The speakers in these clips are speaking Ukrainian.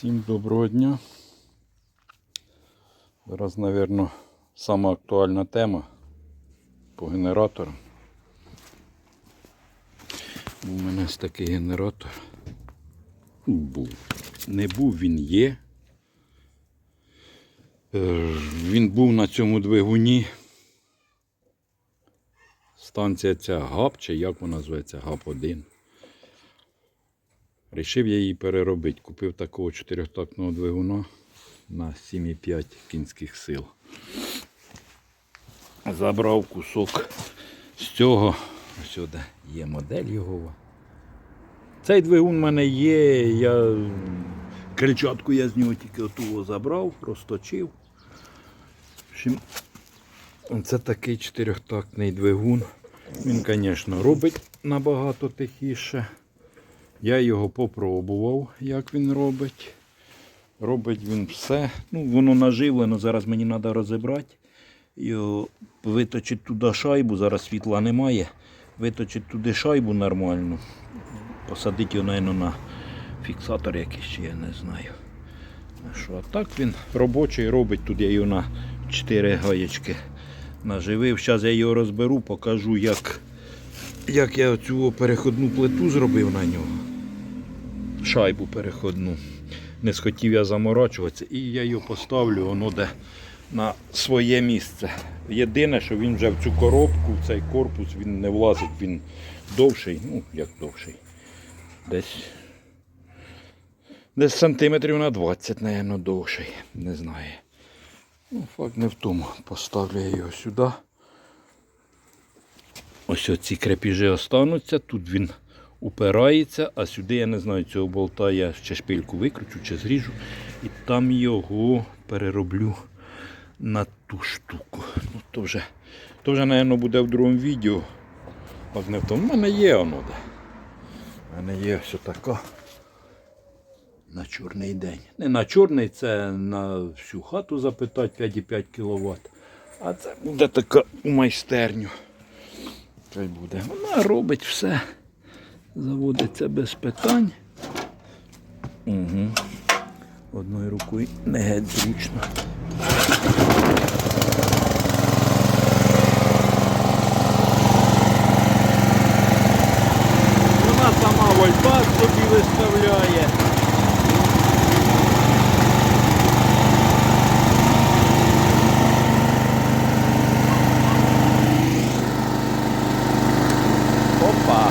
Всім доброго дня. Зараз, мабуть, сама актуальна тема по генераторам. У мене ось такий генератор. Був. Не був, він є. Е, Він був на цьому двигуні. Станція ця ГАП, чи як вона називається, ГАП-1. Рішив я її переробити. Купив такого чотирьохтактного двигуна на 7,5 кінських сил. Забрав кусок з цього. Ось сюди є модель його. Цей двигун в мене є. Я крильчатку я з нього тільки отого забрав, розточив. В общем, Це такий чотирьохтактний двигун. Він, звісно, робить набагато тихіше. Я його попробував, як він робить. Робить він все. Ну, воно наживлено, зараз мені треба розібрати. Його виточити туди шайбу, зараз світла немає. Виточити туди шайбу нормальну. Посадити його, мабуть, на фіксатор якийсь, ще я не знаю. Що, а так він робочий робить. Тут я його на 4 гаєчки наживив. Зараз я його розберу, покажу, як, як я цю переходну плиту зробив на нього. Шайбу переходну. Не схотів я заморачуватися. І я його поставлю, воно де на своє місце. Єдине, що він вже в цю коробку, в цей корпус він не влазить, він довший, ну як довший. Десь Десь сантиметрів на 20, мабуть, довший. Не знаю. Ну, факт не в тому. Поставлю я його сюди. Ось оці крепіжі остануться. Тут він упирається, а сюди я не знаю, цього болта я ще шпильку викручу чи зріжу. І там його перероблю на ту штуку. Ну, то вже, то вже, мабуть, буде в другому відео. Факт не в тому. У мене є воно. де. У мене є все таке на чорний день. Не на чорний, це на всю хату запитати 5,5 кВт. А це буде така у майстерню. Хай буде. Вона робить все. Заводиться без питань. Угу. Одною рукою не геть зручно. Вона сама вольтаж собі виставляє. Опа.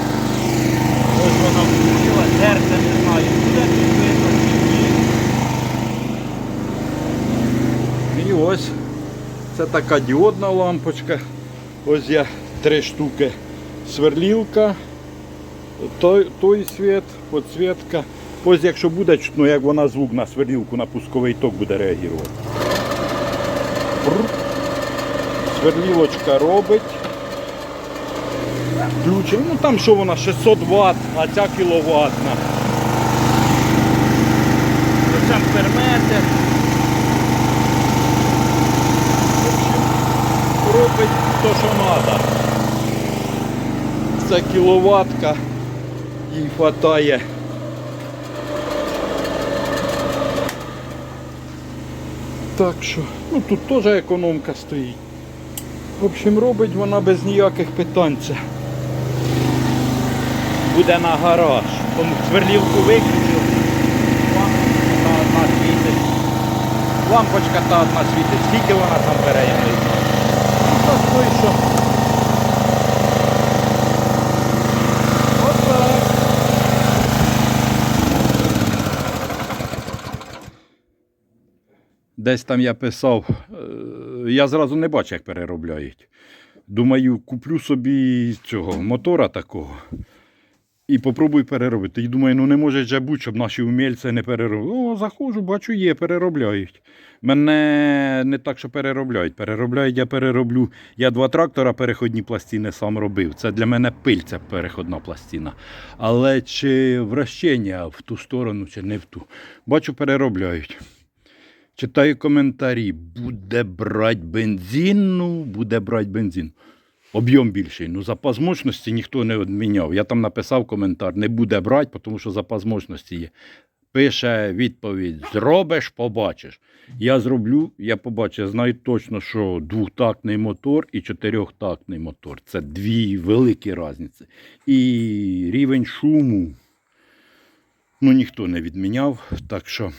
Ось воно включило, серце не знаю, буде тут видно чи ні. І ось це така діодна лампочка. Ось я три штуки сверлілка, той, той світ, підсвітка. Ось якщо буде чутно, як вона звук на сверлілку на пусковий ток буде реагувати. Сверлілочка робить. Включимо. Ну там що вона 600 Вт, а ця кіловатна. Ось амперметр. В общем, Робить то, що треба. Це кіловатка. Їй вистачає. Так що, ну тут теж економка стоїть. В общем, робить вона без ніяких питань це буде на гараж. Тому сверлівку виключив. Лампочка та одна світить. Лампочка та одна світить. Скільки вона там бере, я не знаю. Ну, так то і що. Отак. Десь там я писав, е, я зразу не бачу, як переробляють. Думаю, куплю собі цього мотора такого і попробую переробити. І думаю, ну не може же бути, щоб наші умільці не переробили. О, заходжу, бачу, є, переробляють. Мене не так, що переробляють. Переробляють, я перероблю. Я два трактора переходні пластини сам робив. Це для мене пиль, ця переходна пластина. Але чи вращення в ту сторону, чи не в ту. Бачу, переробляють. Читаю коментарі. Буде брати бензин, ну, буде брати бензин. Об'єм більший. Ну, запас мощності ніхто не відміняв. Я там написав коментар, не буде брати, тому що запас мощності є. пише відповідь: зробиш, побачиш. Я зроблю, я побачу, я знаю точно, що двохтактний мотор і чотирьохтактний мотор. Це дві великі різниці. І рівень шуму ну, ніхто не відміняв. Так що,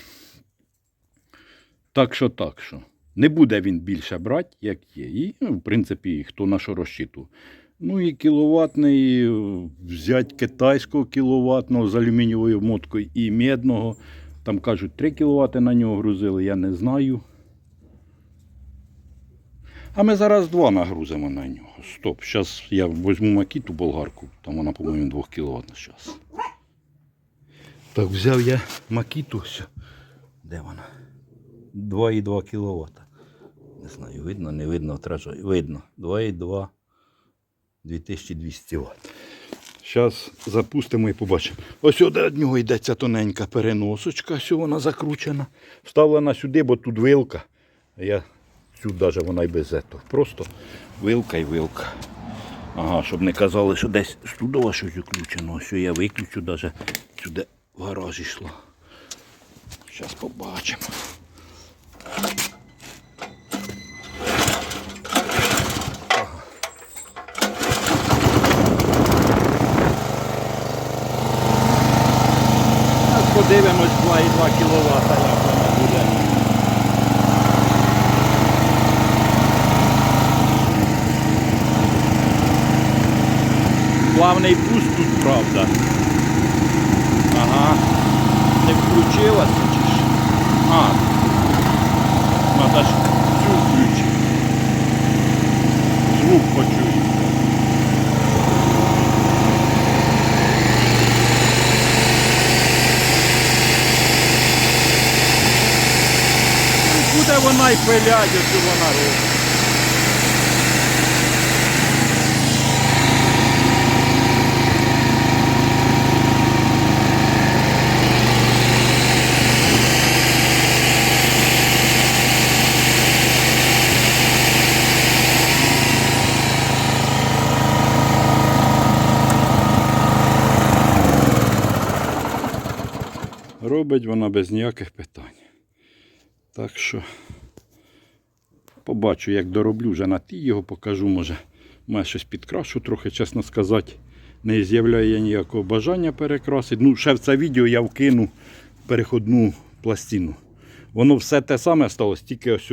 так що, так що. Не буде він більше брати, як є. І, ну, в принципі, хто на що розчитував. Ну і кіловатний, е, взять китайського кіловатного з алюмінієвою моткою і медного. Там кажуть, 3 кВт на нього грузили, я не знаю. А ми зараз два нагрузимо на нього. Стоп, зараз я візьму макіту болгарку, там вона, по-моєму, 2 кВт на час. Так, взяв я макіту. Де вона? 2,2 кВт. Не знаю, видно, не видно, втражаю. Видно. 2,2 2200 Вт. Зараз запустимо і побачимо. Ось сюди від нього йде ця тоненька переносочка, ось вона закручена. Вставлена сюди, бо тут вилка. Я навіть вона й без цього. Просто вилка і вилка. Ага, щоб не казали, що десь студово щось включено. Ось я виключу навіть сюди в гараж йшло. Зараз побачимо. Зараз подивимось 2,2 кВт, як вона буде. Плавний пуст тут, правда. Ага. Не включилася чи ж? А. Надо ж цю включити. Звук почується. Ну, Буде вона й пилять, що вона робить. Робить вона без ніяких питань. Так що побачу, як дороблю вже на ті його покажу, може. Має щось підкрашу трохи, чесно сказати. Не з'являє ніякого бажання перекрасити. Ну, ще в це відео я вкину переходну пластину. Воно все те саме сталося, тільки ось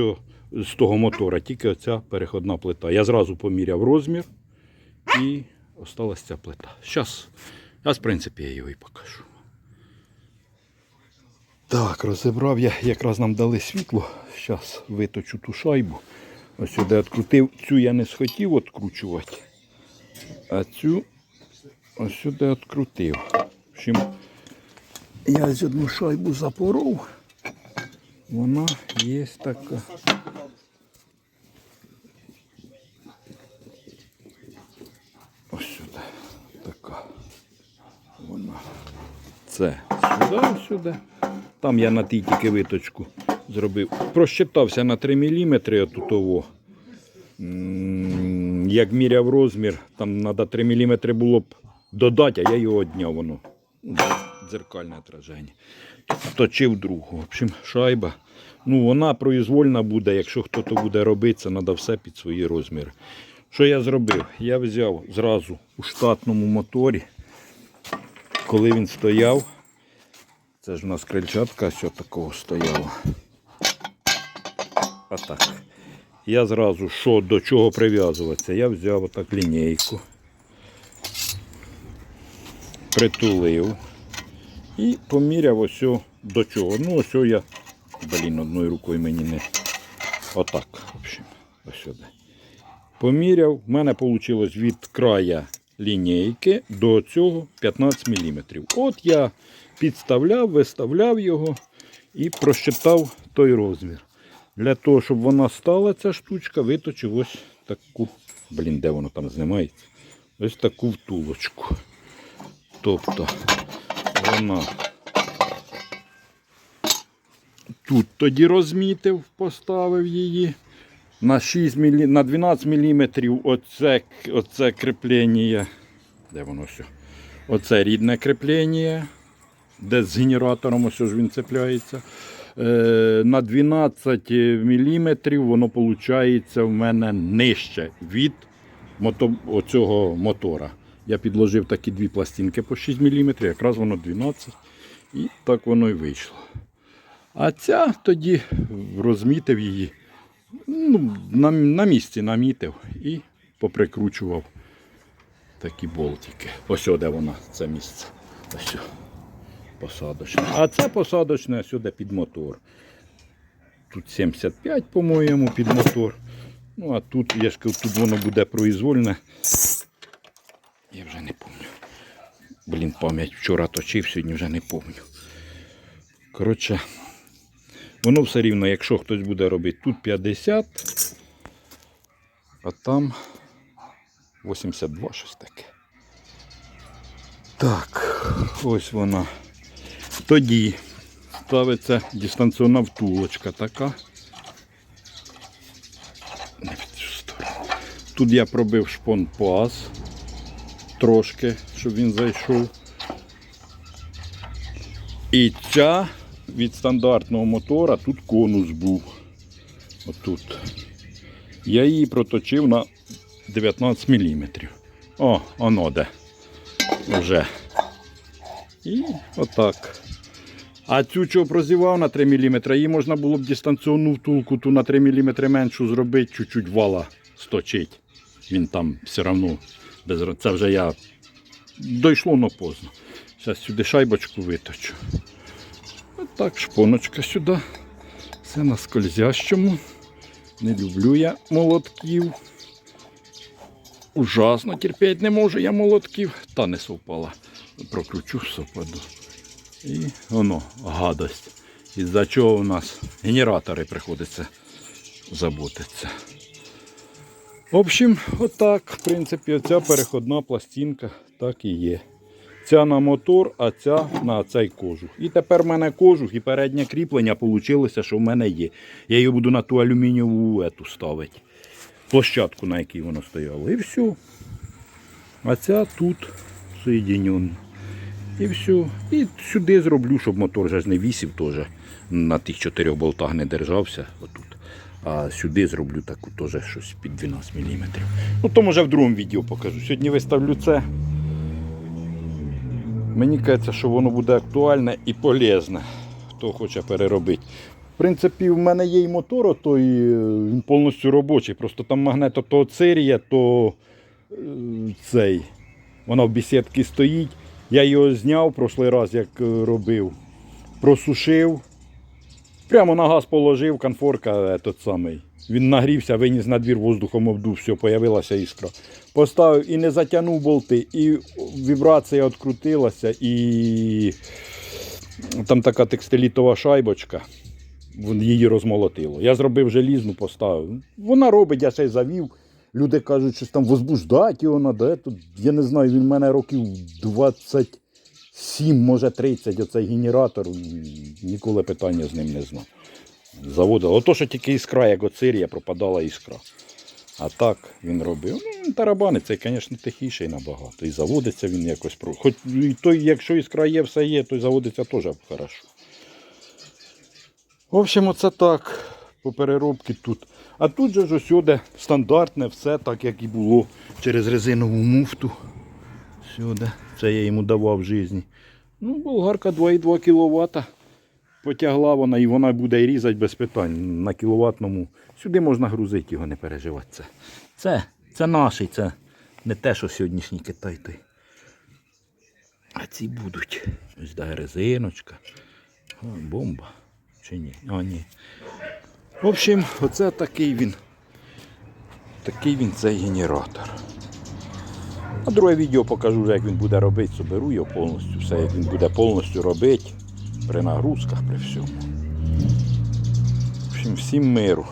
з того мотора, тільки оця переходна плита. Я зразу поміряв розмір і осталась ця плита. Зараз, в принципі, я і покажу. Так, розібрав я, якраз нам дали світло. Зараз виточу ту шайбу. Ось сюди відкрутив. Цю я не схотів відкручувати. А цю ось сюди відкрутив. Общем, я ось одну шайбу запоров. Вона є така. Ось сюди. Така. Вона. Це сюди, ось сюди. Там я на тій тільки виточку зробив. Просчитався на 3 мм от того. М, Як міряв розмір, там треба 3 мм було б додати, а я його одняв воно. Ну, Дзеркальне отраження. Точив другу. В общем, шайба. Ну, вона произвольна буде, якщо хтось буде робити, це треба все під свої розміри. Що я зробив? Я взяв зразу у штатному моторі, коли він стояв. Це ж у нас крильчатка що такого стояла. А так. Я зразу що до чого прив'язуватися, я взяв отак лінійку, притулив і поміряв ось до чого. Ну, ось я, блін, одною рукою мені не. Отак, в общем, ось сюди. Поміряв, в мене вийшло від края лінійки до цього 15 мм. От я підставляв, виставляв його і просчитав той розмір. Для того, щоб вона стала, ця штучка, виточив ось таку, блін, де воно там знімається? Ось таку втулочку. Тобто вона тут тоді розмітив, поставив її. На 6 мілі... на 12 мм оце, оце кріплення. Де воно все? Оце рідне кріплення. Де з генератором, ось ж він цепляється. Е, на 12 мм воно виходить в мене нижче від оцього мотора. Я підложив такі дві пластинки по 6 мм, якраз воно 12 і так воно і вийшло. А ця тоді розмітив її, ну, на, на місці намітив і поприкручував такі болтики. Ось де вона, це місце. Ось. Посадочне. А це посадочне сюди під мотор. Тут 75, по-моєму, під мотор. Ну, а тут, я ж кажу, тут воно буде произвольне. Я вже не пам'ятаю. Блін, пам'ять вчора точив, сьогодні вже не пам'ятаю. Коротше, воно все рівно, якщо хтось буде робити тут 50, а там 82 щось таке. Так, ось вона. Тоді ставиться дистанційна втулочка така. Тут я пробив шпон паз трошки, щоб він зайшов. І ця від стандартного мотора тут конус був. Отут. Я її проточив на 19 мм. О, оно де. Вже. І отак. А цю чого прозівав на 3 мм, її можна було б дистанційну втулку ту на 3 мм меншу зробити, чуть-чуть вала сточить. Він там все одно без Це вже я дійшло, но поздно. Зараз сюди шайбочку виточу. Отак, шпоночка сюди. Все на скользящому. Не люблю я молотків. Ужасно терпіти не можу я молотків. Та не совпала. Прокручу совпаду. І воно, гадость. Із-за чого у нас генератори приходиться заботитися. В общем, отак, в принципі, оця переходна пластинка так і є. Ця на мотор, а ця на цей кожух. І тепер в мене кожух і переднє кріплення вийшло, що в мене є. Я її буду на ту алюмінієву ету ставити. Площадку, на якій воно стояло. І все. А ця тут соєдинена. І все. І сюди зроблю, щоб мотор вже не вісів теж. На тих чотирьох болтах не держався. Отут. А сюди зроблю таку теж щось під 12 мм. Ну то може в другому відео покажу. Сьогодні виставлю це. Мені кажеться, що воно буде актуальне і полезне, хто хоче переробити. В принципі, в мене є і мотор, той е, він повністю робочий. Просто там магнето то цирія, то е, цей. Вона в бесідці стоїть. Я його зняв прошлий раз, як е, робив. Просушив. Прямо на газ положив, конфорка е, тот самий. Він нагрівся, виніс на двір воздухом обдув, все, появилася іскра. Поставив і не затягнув болти, і вібрація відкрутилася, і там така текстилітова шайбочка. Її розмолотило. Я зробив желізну, поставив. Вона робить, я ще й завів. Люди кажуть, що там возбуждати його надо. Тут, я не знаю, він в мене років 27, може 30, оцей генератор. Ніколи питання з ним не знав. Заводив. Ото, що тільки іскра, як оцирія, пропадала іскра. А так він робив. Ну, тарабани, цей, звісно, тихіший набагато. І заводиться він якось. Хоч і той, якщо іскра є, все є, то й заводиться теж хорошо. В общем, оце так. По переробці тут. А тут же ж усюди стандартне все так, як і було через резинову муфту. Сюди. Це я йому давав в житті. Ну, болгарка 2,2 кВт. Потягла вона і вона буде і різати без питань на кіловатному. Сюди можна грузити його, не переживати. Це, це, це наший, це не те, що сьогоднішній Китай той. А ці будуть. Ось да, резиночка. О, бомба. Чи ні? А, ні. В общем, оце такий він. Такий він цей генератор. А друге відео покажу, як він буде робити, соберу його повністю, все, як він буде повністю робити при нагрузках, при всьому. В общем, всім миру.